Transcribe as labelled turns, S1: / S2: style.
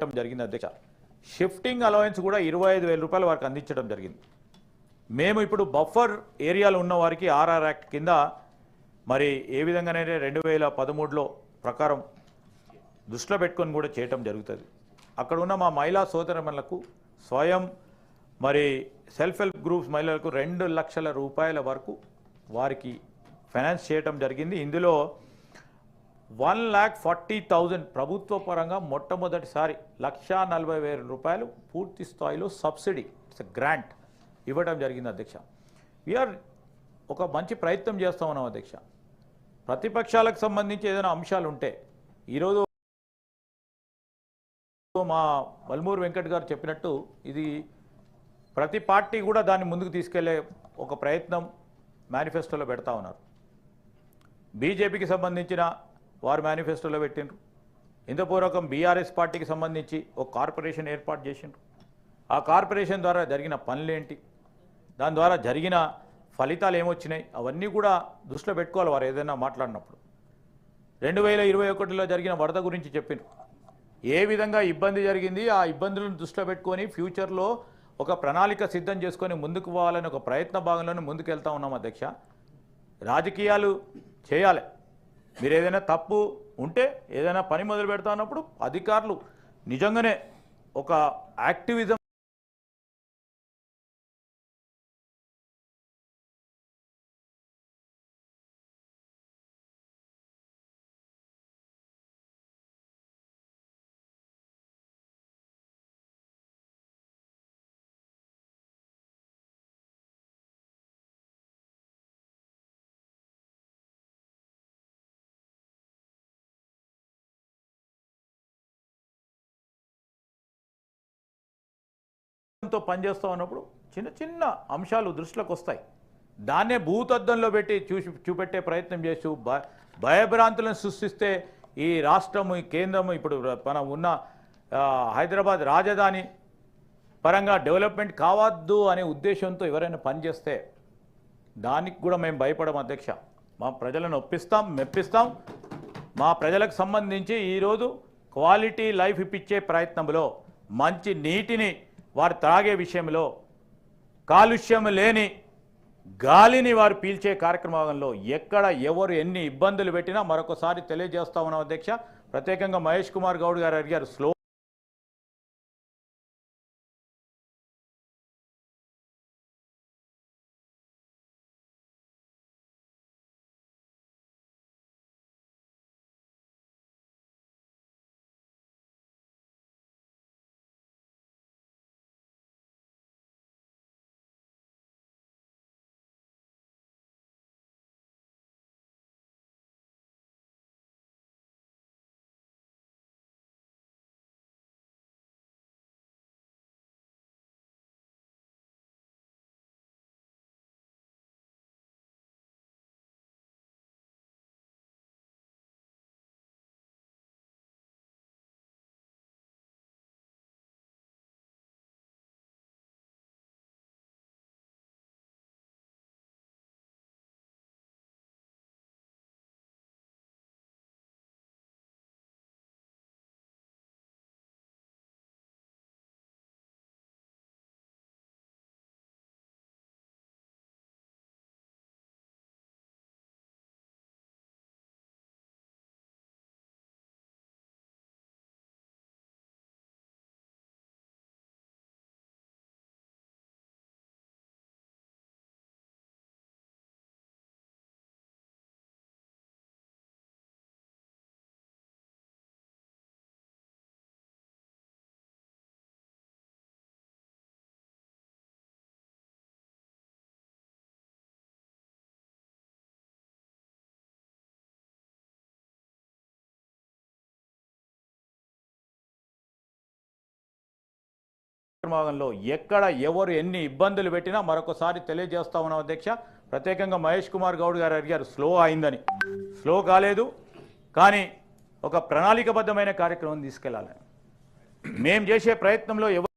S1: ఇవ్వడం జరిగింది అధ్యక్ష. షిఫ్టింగ్ అలవెన్స్ కూడా ఇరవై ఐదు వేల రూపాయల వరకు అందించడం జరిగింది. మేము ఇప్పుడు బఫర్ ఏరియాలో ఉన్న వారికి ఆర్ఆర్ యాక్ట్ కింద మరి ఏ విధంగానైతే రెండు వేల పదమూడులో ప్రకారం దృష్టిలో పెట్టుకొని కూడా చేయటం జరుగుతుంది. అక్కడ ఉన్న మా మహిళా సోదరమణులకు స్వయం మరి సెల్ఫ్ హెల్ప్ గ్రూప్స్ మహిళలకు రెండు లక్షల రూపాయల వరకు వారికి ఫైనాన్స్ చేయటం జరిగింది. ఇందులో వన్ ల్యాక్ ఫార్టీ థౌజండ్ ప్రభుత్వ పరంగా మొట్టమొదటిసారి లక్షా నలభై వేల రూపాయలు పూర్తి స్థాయిలో సబ్సిడీ ఇట్స్ గ్రాంట్ ఇవ్వడం జరిగింది అధ్యక్ష. వీఆర్ ఒక మంచి ప్రయత్నం చేస్తూ ఉన్నాం అధ్యక్ష. ప్రతిపక్షాలకు సంబంధించి ఏదైనా అంశాలు ఉంటే ఈరోజు మా వల్మూరు వెంకట్ గారు చెప్పినట్టు ఇది ప్రతి పార్టీ కూడా దాన్ని ముందుకు తీసుకెళ్ళే ఒక ప్రయత్నం మేనిఫెస్టోలో పెడతా ఉన్నారు. బీజేపీకి సంబంధించిన వారు మేనిఫెస్టోలో పెట్టిండ్రు. ఇంతపూర్వకం బీఆర్ఎస్ పార్టీకి సంబంధించి ఒక కార్పొరేషన్ ఏర్పాటు చేసిండ్రు. ఆ కార్పొరేషన్ ద్వారా జరిగిన పనులేంటి? దాని ద్వారా జరిగిన ఫలితాలు ఏమొచ్చినాయి? అవన్నీ కూడా దృష్టిలో పెట్టుకోవాలి వారు ఏదైనా మాట్లాడినప్పుడు. రెండు వేల ఇరవై ఒకటిలో జరిగిన వరద గురించి చెప్పిండ్రు ఏ విధంగా ఇబ్బంది జరిగింది? ఆ ఇబ్బందులను దృష్టిలో పెట్టుకొని ఫ్యూచర్లో ఒక ప్రణాళిక సిద్ధం చేసుకొని ముందుకు పోవాలని ఒక ప్రయత్న భాగంలోనే ముందుకు వెళ్తా ఉన్నాం అధ్యక్ష. రాజకీయాలు చేయాలి. మీరు ఏదైనా తప్పు ఉంటే ఏదైనా పని మొదలు పెడతా అన్నప్పుడు అధికారులు నిజంగానే ఒక యాక్టివిజం తో పనిచేస్తూ ఉన్నప్పుడు చిన్న చిన్న అంశాలు దృష్టిలోకి వస్తాయి. దాన్నే భూతద్దంలో పెట్టి చూసి చూపెట్టే ప్రయత్నం చేస్తూ భ భయభ్రాంతులను సృష్టిస్తే ఈ రాష్ట్రము ఈ కేంద్రము ఇప్పుడు మనం ఉన్న హైదరాబాద్ రాజధాని పరంగా డెవలప్మెంట్ కావద్దు అనే ఉద్దేశంతో ఎవరైనా పనిచేస్తే దానికి కూడా మేము భయపడం అధ్యక్ష. మా ప్రజలను ఒప్పిస్తాం మెప్పిస్తాం. మా ప్రజలకు సంబంధించి ఈరోజు క్వాలిటీ లైఫ్ ఇప్పించే ప్రయత్నంలో మంచి నీటిని వారు త్రాగే విషయంలో కాలుష్యం లేని గాలిని వారు పీల్చే కార్యక్రమంలో ఎక్కడ ఎవరు ఎన్ని ఇబ్బందులు పెట్టినా మరొకసారి తెలియజేస్తా ఉన్నాం అధ్యక్ష. ప్రత్యేకంగా మహేష్ కుమార్ గౌడ్ గారు అడిగారు స్లో భాగంలో ఎక్కడ ఎవరు ఎన్ని ఇబ్బందులు పెట్టినా మరొకసారి తెలియజేస్తా ఉన్నాం అధ్యక్ష. ప్రత్యేకంగా మహేష్ కుమార్ గౌడ్ గారు అడిగారు స్లో అయిందని. స్లో కాలేదు కానీ ఒక ప్రణాళికబద్ధమైన కార్యక్రమం తీసుకెళ్ళాలని మేము చేసే ప్రయత్నంలో ఎవరు